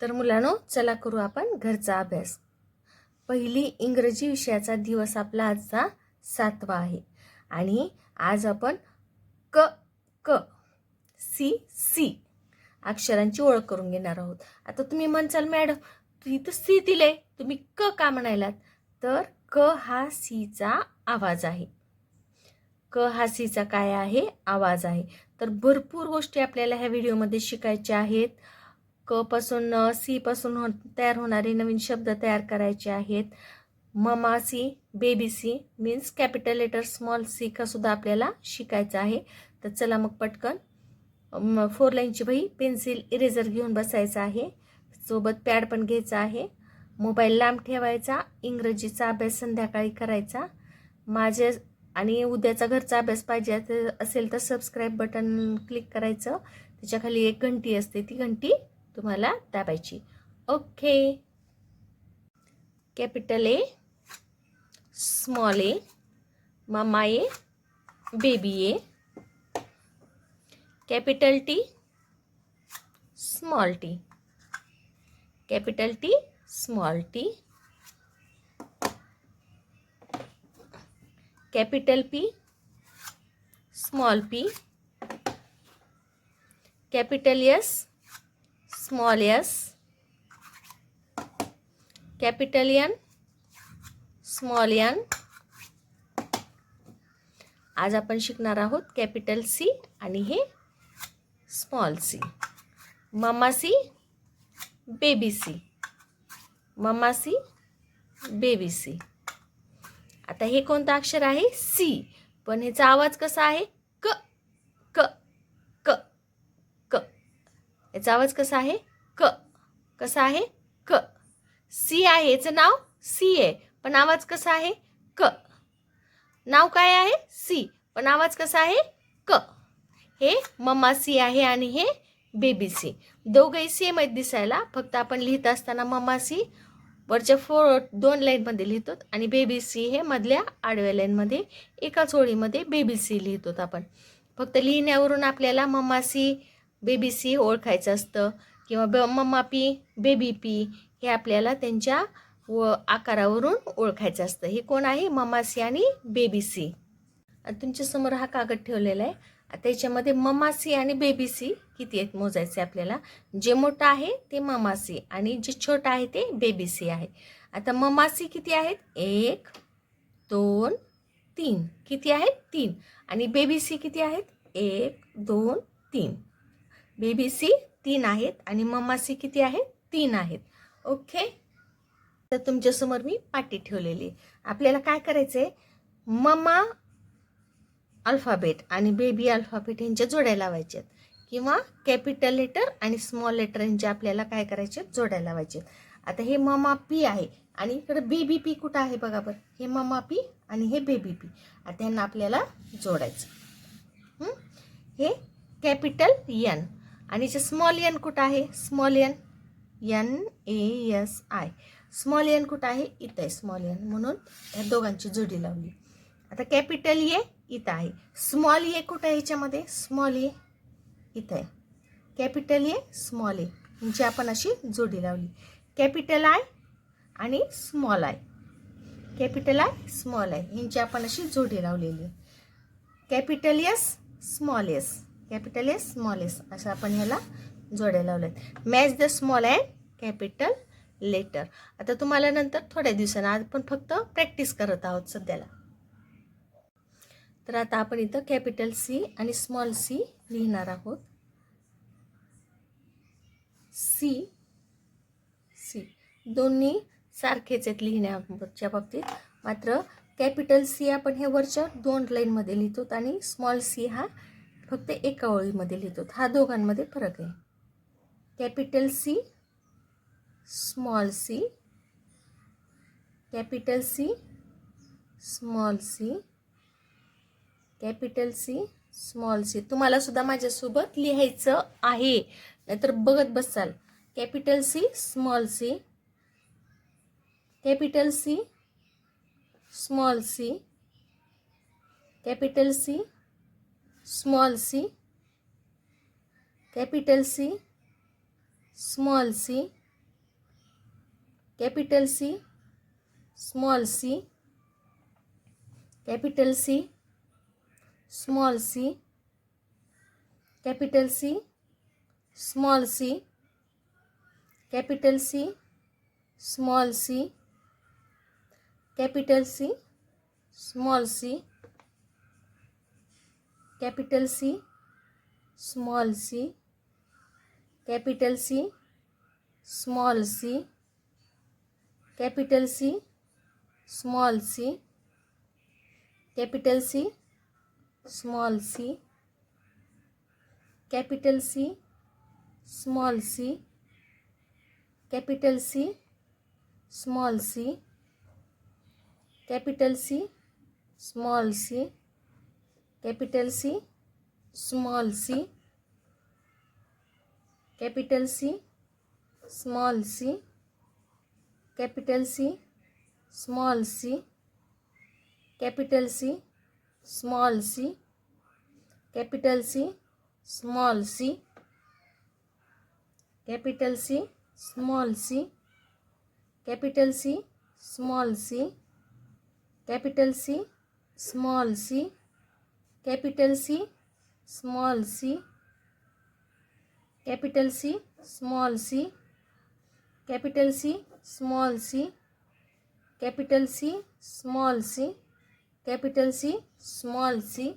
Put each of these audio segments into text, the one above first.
तर मुलांनो चला करू आपण घरचा अभ्यास. पहिली इंग्रजी विषयाचा दिवस आपला आजचा सातवा आहे. आणि आज आपण क क सी सी अक्षरांची ओळख करून घेणार आहोत. आता तुम्ही म्हणचाल मॅडम तुम्ही तर सी दिले तुम्ही क का म्हणायलात? तर क हा सीचा आवाज आहे. क हा सीचा काय आहे? आवाज आहे. तर भरपूर गोष्टी आपल्याला ह्या व्हिडिओमध्ये शिकायच्या आहेत. क पासून सी पासून हो तयार होणारे नवीन शब्द तयार करायचे आहेत. Mama C baby C means capital letter small C का सुद्धा आपल्याला शिकायचं आहे. तर चला मग पटकन फोर लाईनची वही पेन्सिल इरेझर घेऊन बसायचं आहे. सोबत पॅड पण घ्यायचा आहे. मोबाईल लांब ठेवायचा इंग्रजीचा अभ्यास संध्याकाळी करायचा. माझे आणि उद्याचा घरचा अभ्यास पाहिजे असेल तर सबस्क्राईब बटन क्लिक करायचं. त्याच्याखाली एक घंटी असते ती घंटी तुम्हाला दाबायची. Okay. Capital A small A mama A baby A. Capital T small T. Capital T small T. Capital P small P. Capital S small S capital N small N आज आपण शिकणार आहोत कॅपिटल सी आणि हे small C mama C baby C mama C baby C आता हे कोणतं अक्षर आहे? सी पण ह्याचा आवाज कसा आहे क क क क याचा आवाज कसा आहे? क. कसा आहे? क. सी आहे. याचं नाव सी आहे. पण आवाज कसा आहे? क. नाव काय आहे? सी. पण आवाज कसा आहे? क. हे मम्मा सी आहे आणि हे बेबी सी. दोघंही सेम आहेत दिसायला. फक्त आपण लिहित असताना मम्मा सी वरच्या फोर दोन लाईनमध्ये लिहितो आणि बेबी सी हे मधल्या आडव्या लाईनमध्ये एकाच ओळीमध्ये बेबी सी लिहितो आपण. फक्त लिहिण्यावरून आपल्याला मम्मा सी बेबी सी ओळखायचं असतं किंवा ब मम्मा पी बेबी पी हे आपल्याला त्यांच्या व आकारावरून ओळखायचं असतं. हे कोण आहे? मम्मा सी आणि बेबी सी तुमच्यासमोर हा कागद ठेवलेला आहे. त्याच्यामध्ये ममासी मम्मा सी आणि बेबी सी किती आहेत मोजायचे आपल्याला? जे मोठं आहे ते मम्मा सी आणि जे छोटं आहे ते बेबी सी आहे. आता मम्मा सी किती आहेत? एक दोन तीन. किती आहेत? तीन. आणि बेबी सी किती आहेत? एक दोन तीन. बेबी सी तीन आहेत आणि मम्मा सी किती आहेत? तीन आहेत. ओके तर तुमच्यासमोर मी पाटी ठेवलेली आपल्याला काय करायचं आहे मम्मा अल्फाबेट आणि बेबी अल्फाबेट यांच्या जोड्या लावायच्यात. किंवा कॅपिटल लेटर आणि स्मॉल लेटर यांच्या आपल्याला काय करायचे? जोड्या लावायचे. आता हे ममा पी आहे आणि इकडे बेबी पी कुठं आहे बघा बरं. हे ममा पी आणि हे बेबी पी. आता यांना आपल्याला जोडायचं. हे? कॅपिटल यन आणि जे स्मॉल यन कुठं आहे? Small N N A S I small N कुठं आहे? इथं आहे स्मॉल यन म्हणून या दोघांची जोडी लावली. आता कॅपिटल ए इथं आहे. स्मॉल ए कुठं आहे याच्यामध्ये? स्मॉल ए इथं आहे. कॅपिटल ए स्मॉल ए यांची आपण अशी जोडी लावली. कॅपिटल आय आणि small I capital I small I यांची आपण अशी जोडी लावलेली आहे. Capital S small S capital S small S असं आपण ह्याला जोड्या लावल्यात. Match the small and capital letter आता तुम्हाला नंतर थोड्या दिवसांना आज फक्त प्रॅक्टिस करत आहोत सध्याला. तर आता आपण इथं कॅपिटल सी आणि स्मॉल सी लिहिणार आहोत. सी सी दोन्ही सारखेच आहेत लिहिण्याच्या बाबतीत. मात्र कॅपिटल सी आपण हे वरच्या दोन लाईनमध्ये लिहितो आणि स्मॉल सी हा फक्त एका ओळीमध्ये लिहितो. हा दोघांमध्ये फरक आहे. Capital C small C capital C small C capital C small C तुम्हाला सुद्धा माझ्यासोबत लिहायचं आहे. नाहीतर बघत बसाल. Capital C small C capital C small C capital C small c capital c small c capital c small c capital c small c capital c small c capital c small c capital c small c capital C small C. Capital C small C. Capital C small C. Capital C small C. Capital C small C. Capital C small C. Capital C small C. capital C, small c, capital C, small c, capital C, small c, capital C, small c, capital C, small c, capital C, small c, capital C, small c, capital C, small c, capital C, small C, capital C, small C, capital C, small C, capital C, small C, capital C, small C,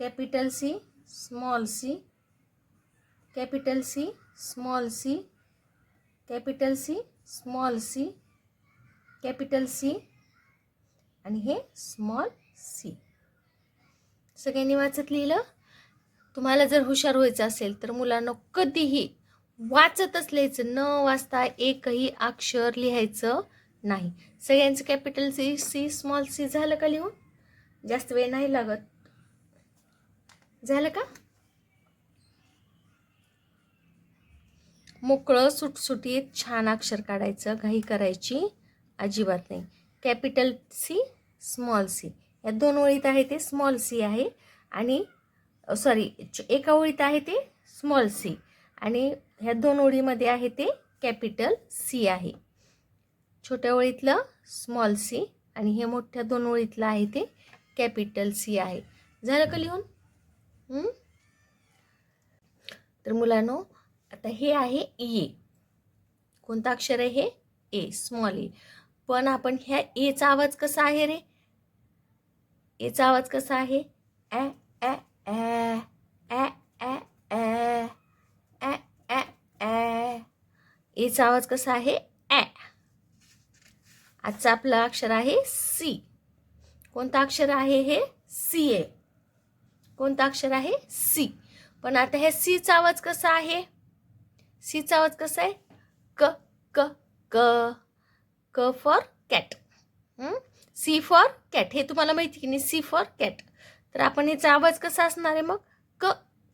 capital C, small C, capital C, small C, capital C, small C, capital C आणि small C सगळ्यांनी वाचत लिहिलं. तुम्हाला जर हुशार व्हायचं असेल तर मुलांना कधीही वाचतच लिहायचं. न वाचता एकही अक्षर लिहायचं नाही. सगळ्यांचं capital C C small C झालं का लिहून? जास्त वेळ नाही लागत. झालं का? मोकळं सुटसुटीत छान अक्षर काढायचं. घाई करायची अजिबात नाही. कॅपिटल सी स्मॉल सी या दोन ओळीत आहे ते स्मॉल सी आहे. आणि सॉरी एका ओळीत आहे ते स्मॉल सी आणि ह्या दोन ओळीमध्ये आहे ते कॅपिटल सी आहे. छोट्या ओळीतलं स्मॉल सी आणि हे मोठ्या दोन ओळीतलं आहे ते कॅपिटल सी आहे. झालं का लिहून? तर मुलांनो आता हे आहे ए कोणतं अक्षर आहे हे? ए स्मॉल ए पण आपण ह्या e एचा आवाज कसा आहे रे? एचा आवाज कसा आहे? ॲ ॲ ॲ ॲ ॲ ॲ ॲ ॲ ॲ एचा आवाज कसा आहे? ॲ आजचा आपलं अक्षर आहे सी. कोणता अक्षर आहे हे? C A. कोणता अक्षर आहे? सी. पण आता हे सीचा आवाज कसा आहे? सीचा आवाज कसा आहे? क क क. क for cat C for cat. हे तुम्हाला माहिती की नाही? C for cat. तर आपण ह्याचा आवाज कसा असणार आहे मग? क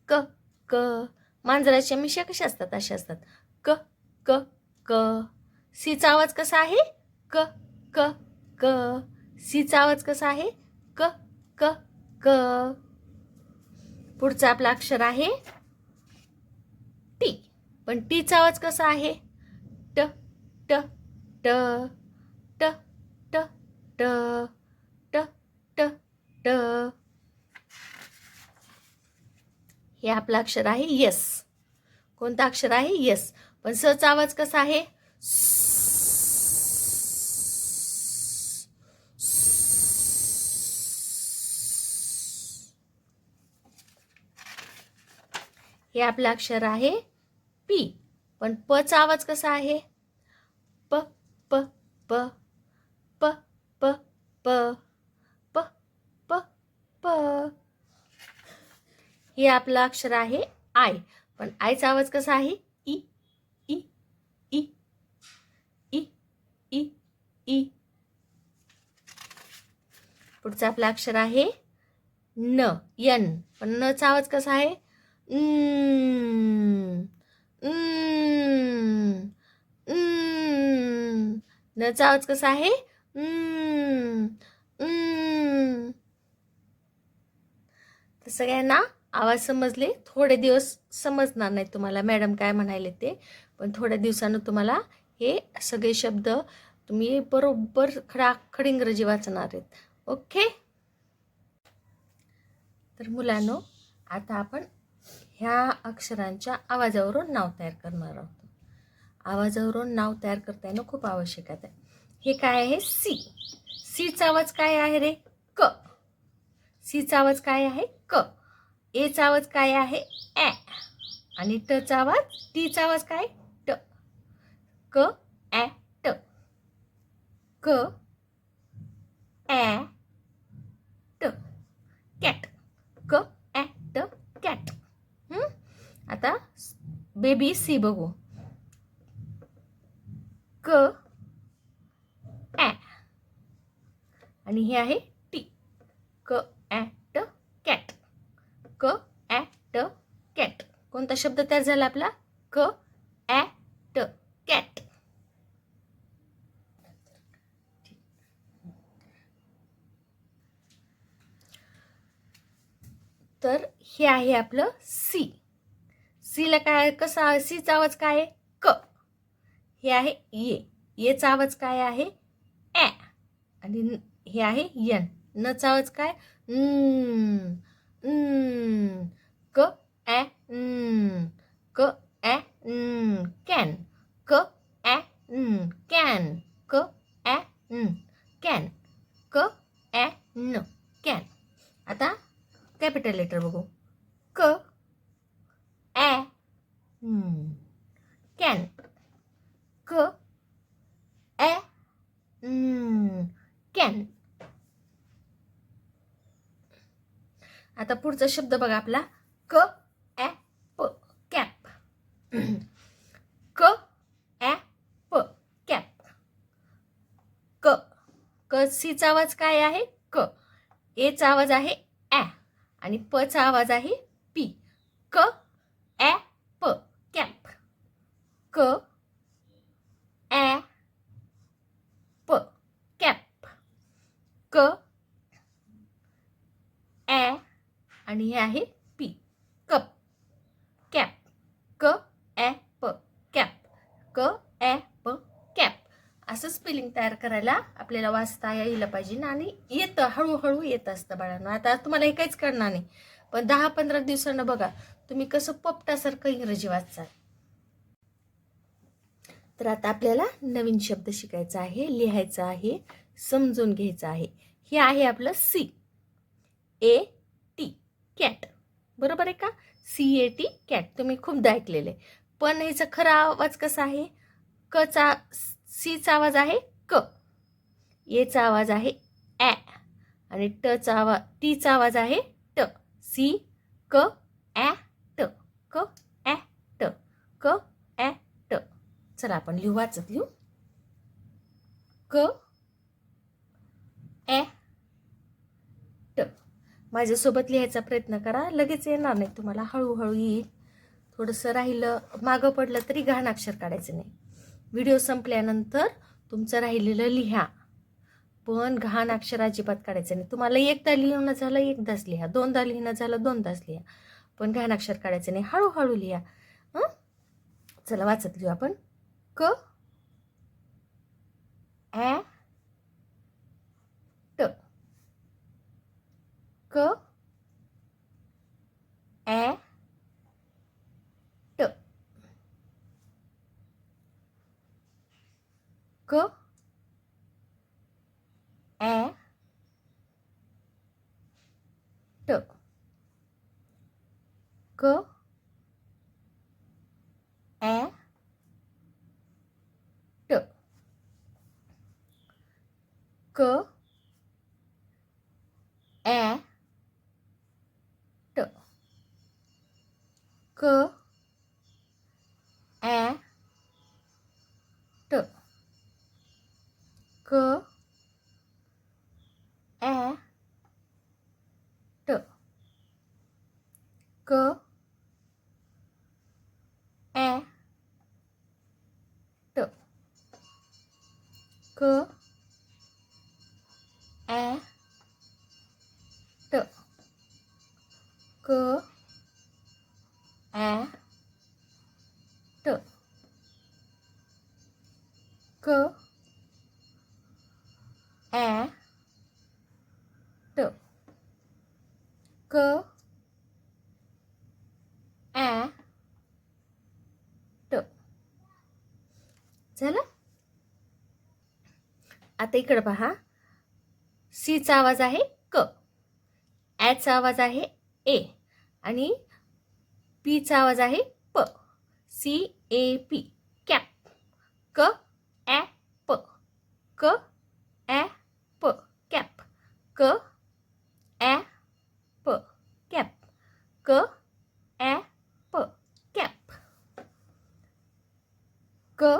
क क. मांजराच्या मिशा कशा असतात? अशा असतात. क क क. सीचा आवाज कसा आहे? क क क. सीचा आवाज कसा आहे? क क क. पुढचा आपला अक्षर आहे टी. पण टीचा आवाज कसा आहे? ट ट ट. ट ट ट ट ट. ट हे आपलं अक्षर आहे यस. कोणतं अक्षर आहे? यस. पण सचा आवाज कसा आहे? हे आपलं अक्षर आहे पी. पण पचा आवाज कसा आहे? प प प. प प प प प हे आपलं अक्षर आहे आय. पण आयचा आवाज कसा आहे? ई ई ई ई ई ई पुढचं आपलं अक्षर आहे न यन पण नचा आवाज कसा आहे? Mm. Mm. नचा आवाज कसा आहे? तर सगळ्यांना आवाज समजले? थोडे दिवस समजणार नाही तुम्हाला. मॅडम काय म्हणायले ते? पण थोड्या दिवसानं तुम्हाला हे सगळे शब्द तुम्ही बरोबर खडाखड इंग्रजी वाचणार आहेत. ओके? तर मुलांनो आता आपण ह्या अक्षरांच्या आवाजावरून नाव तयार करणार आहोत. आवाजावरून नाव तयार करता येणं खूप आवश्यक आहे. हे काय आहे? सी. सीचा आवाज काय आहे रे? क. सीचा आवाज काय आहे? क. एचा आवाज काय आहे? ॲ आणि टचा आवाज टीचा आवाज काय? ट. क ॲ ट. क ॲ ट. कॅट. क ॲ ट कॅट. आता बेबी सी बघू. क ॲ आणि हे आहे टी. क ॲट कॅट. क ॲट ट कॅट. कोणता शब्द तयार झाला आपला? क ॲ ट कॅट. तर हे आहे आपलं सी. सीला काय कसा सीचा आवाज काय आहे? क. हे आहे ये. येचा आवाज काय आहे? ॲ. आणि हे आहे यन. नचा आवाज काय? न, क ॲ न. क ॲ न. कॅन. क ॲ न. कॅन. क ॲ न. कॅन. क ॲ न. कॅन. आता कॅपिटल लेटर बघू. क ॲ कॅन. क कॅन आता पुढचा शब्द बघा आपला. क ॲ प कॅप. क ॲ प कॅप. क. क सीचा आवाज काय आहे? क. एचा आवाज आहे ॲ आणि पचा आवाज आहे पी. क ॲ प कॅप. क ॲ प कॅप क ॲ आणि हे आहे पी कप. कॅप. क ॲ प. कॅप. क ॲ प. कॅप. असं स्पेलिंग तयार करायला आपल्याला वाचता यायला पाहिजे ना आणि येतं हळूहळू येत असतं बाळांनो. आता तुम्हाला हे काहीच कळणार नाही. पण दहा पंधरा दिवसानं बघा तुम्ही कसं पपटासारखं इंग्रजी वाचचाल तर आता आपल्याला नवीन शब्द शिकायचा आहे लिहायचा आहे समजून घ्यायचं आहे. हे आहे आपलं सी ए कॅट बरोबर आहे का? सी ए टी कॅट तुम्ही खूपदा ऐकलेलं आहे. पण ह्याचा खरा आवाज कसा आहे? कचा सीचा आवाज आहे क. एचा आवाज आहे ॲ. आणि टचा आवाज टीचा आवाज आहे ट. सी क ॲ ट. क ॲ ट. क ॲ ट. चला आपण लिहू वाचत लिहू. क ॲ माझ्यासोबत लिहायचा प्रयत्न करा. लगेच येणार नाही तुम्हाला. हळूहळू येईल. थोडंसं राहिलं मागं पडलं तरी घाण अक्षर काढायचं नाही. व्हिडिओ संपल्यानंतर तुमचं राहिलेलं लिहा. पण घाण अक्षर अजिबात काढायचं नाही. तुम्हाला एकदा लिहिणं झालं एकदाच लिहा. दोनदा लिहिणं झालं दोनदाच लिहा. पण घाण अक्षर काढायचं नाही. हळूहळू लिहा. हं? चला वाचत लिहू आपण. क ॲ cơ é tự. Cơ é tự. Cơ é tự. Cơ é A ട് ക എ ട് ക എ ട് ക आता इकडं पहा. सीचा आवाज आहे क. ॲचा आवाज आहे ए आणि पीचा आवाज आहे प. सी ए पी कॅप क ॲ प. क ॲ प. कॅप क ॲ प. कॅप क ॲ प. कॅप क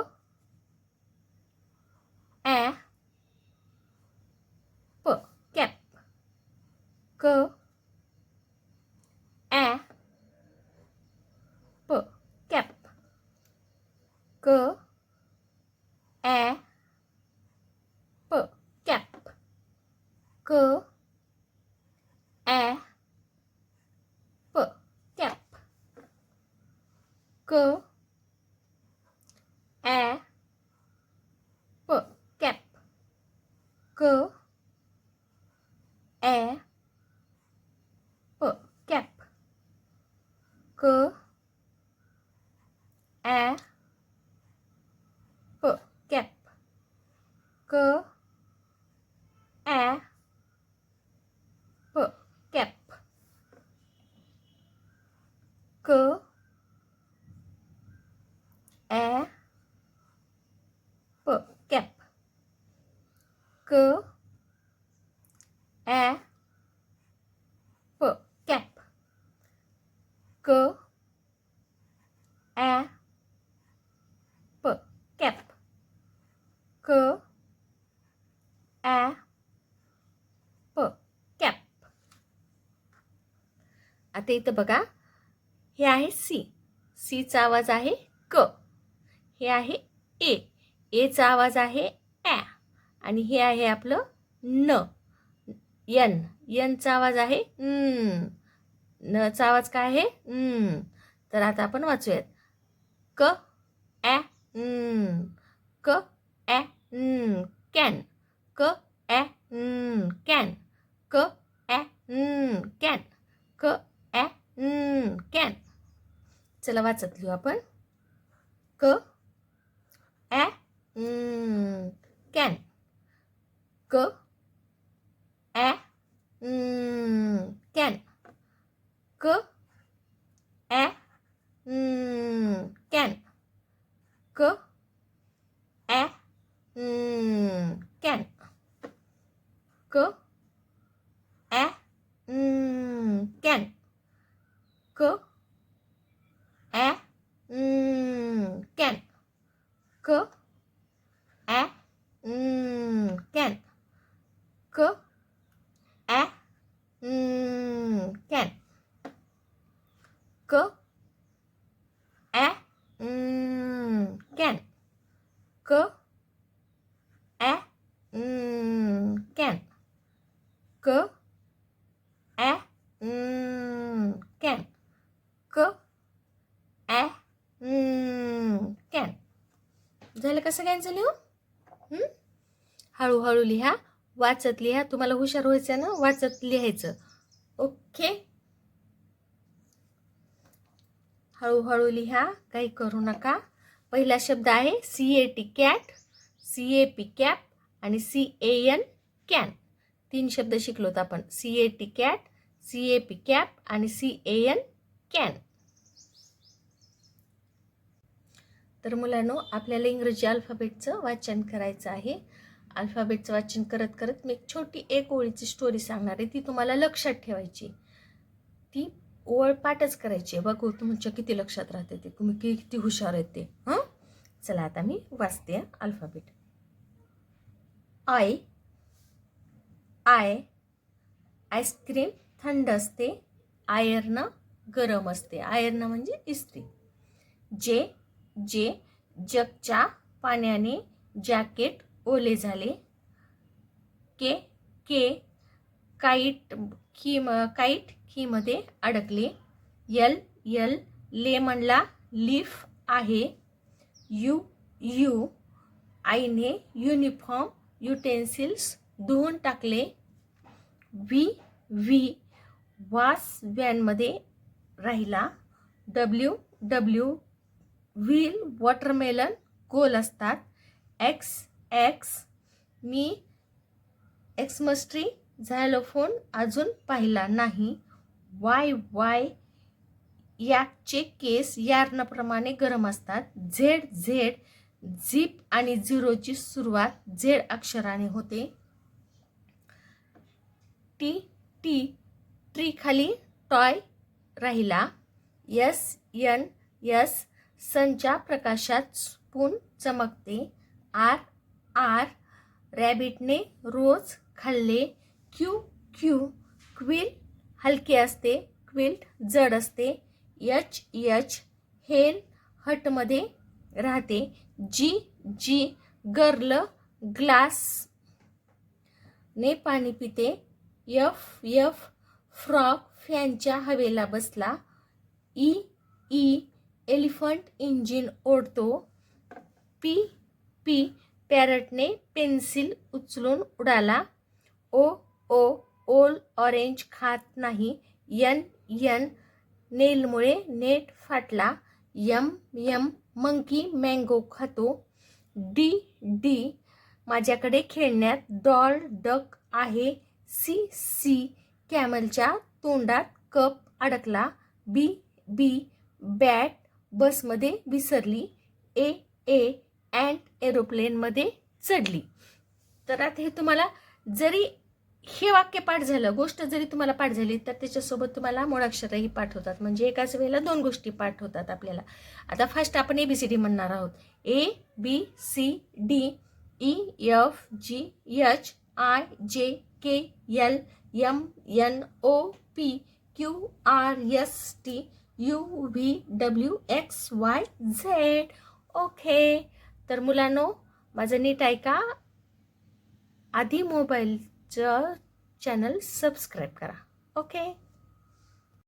ॲ a p cap k a p cap. k a p cap. k a p cap. k क ॲ प कॅप क ॲ प कॅप क ॲ प कॅप आता इथं बघा. हे आहे सी सीचा आवाज आहे क. हे आहे ए एचा आवाज आहे ॲ आणि हे आहे आपलं न. यन. यनचा आवाज आहे न. नचा आवाज काय आहे? न. तर आता आपण वाचूयात. क ॲ क ॲ कॅन. क ॲ कॅन. क ॲ कॅन. क ॲ कॅन. चला वाचत लिहू आपण. que झालं का हळूहळू लिहा वाचत लिहा. तुम्हाला हुशार व्हायचं ना? वाचत लिहायचं. ओके? हळूहळू लिहा काही करू नका. पहिला शब्द आहे C A T cat C A P cap आणि सी ए एन कॅन तीन शब्द शिकलोत आपण. C A T cat C A P cap आणि सी ए एन कॅन तर मुलांनो आपल्याला इंग्रजी अल्फाबेटचं वाचन करायचं आहे. अल्फाबेटचं वाचन करत करत मी एक छोटी एक ओळीची स्टोरी सांगणार आहे. ती तुम्हाला लक्षात ठेवायची. ती ओळ पाठच करायची आहे. बघू तुमच्या किती लक्षात राहते ते. तुम्ही किती हुशार आहेत ते. हां? चला आता मी वाचते अल्फाबेट आय आय आईस्क्रीम थंड असते. आयर्न गरम असते. आयर्न म्हणजे इस्त्री. जे जे जगच्या पाण्याने जॅकेट ओले झाले. के के काईट खीम काईट खीमध्ये अडकले. यल यल लेमनला लीफ आहे. यू यू आईने युनिफॉर्म युटेन्सिल्स धुवून टाकले. व्ही व्ही वास व्हॅनमध्ये राहिला. डब्ल्यू डब्ल्यू व्हील वॉटरमेलन गोल असतात. एक्स एक्स मी एक्समस्ट्री झायलोफोन अजून पाहिला नाही. वाय वाय याचे केस यार्नप्रमाणे गरम असतात. झेड झेड झिप आणि झिरोची सुरुवात झेड अक्षराने होते. टी टी ट्री खाली टॉय राहिला. यस यन यस सनच्या प्रकाशात स्पून चमकते. आर आर रॅबिटने रोज खाल्ले क्यू क्यू क्विल हलके असते क्विल्ट जड असते. यच यच हेन हटमध्ये राहते. जी जी गर्ल ग्लास ने पाणी पिते. यफ यफ फ्रॉक फॅनच्या हवेला बसला. ई ई एलिफंट इंजिन ओढतो. पी पी पॅरटने पेन्सिल उचलून उडाला. ओ ओ ओल ऑरेंज खात नाही. यन यन नेलमुळे नेट फाटला. यम यम मंकी मँगो खातो. डी डी माझ्याकडे खेळण्यात डॉल डक आहे. सी सी कॅमलच्या तोंडात कप अडकला. बी बी बॅट बसमध्ये विसरली ए ए अँट एरोप्लेनमध्ये चढली. तर आता हे तुम्हाला जरी हे वाक्य पाठ झालं गोष्ट जरी तुम्हाला पाठ झाली तर त्याच्यासोबत तुम्हाला मुळाक्षरंही पाठ होतात. म्हणजे एकाच वेळेला दोन गोष्टी पाठ होतात आपल्याला. आता फर्स्ट आपण ए बी सी डी म्हणणार आहोत. A B C D E F G H I J K L M N O P Q R S T U V W X Y Z okay तर मुलांनो माझं नीट ऐका. आधी मोबाईलचं channel subscribe करा. Okay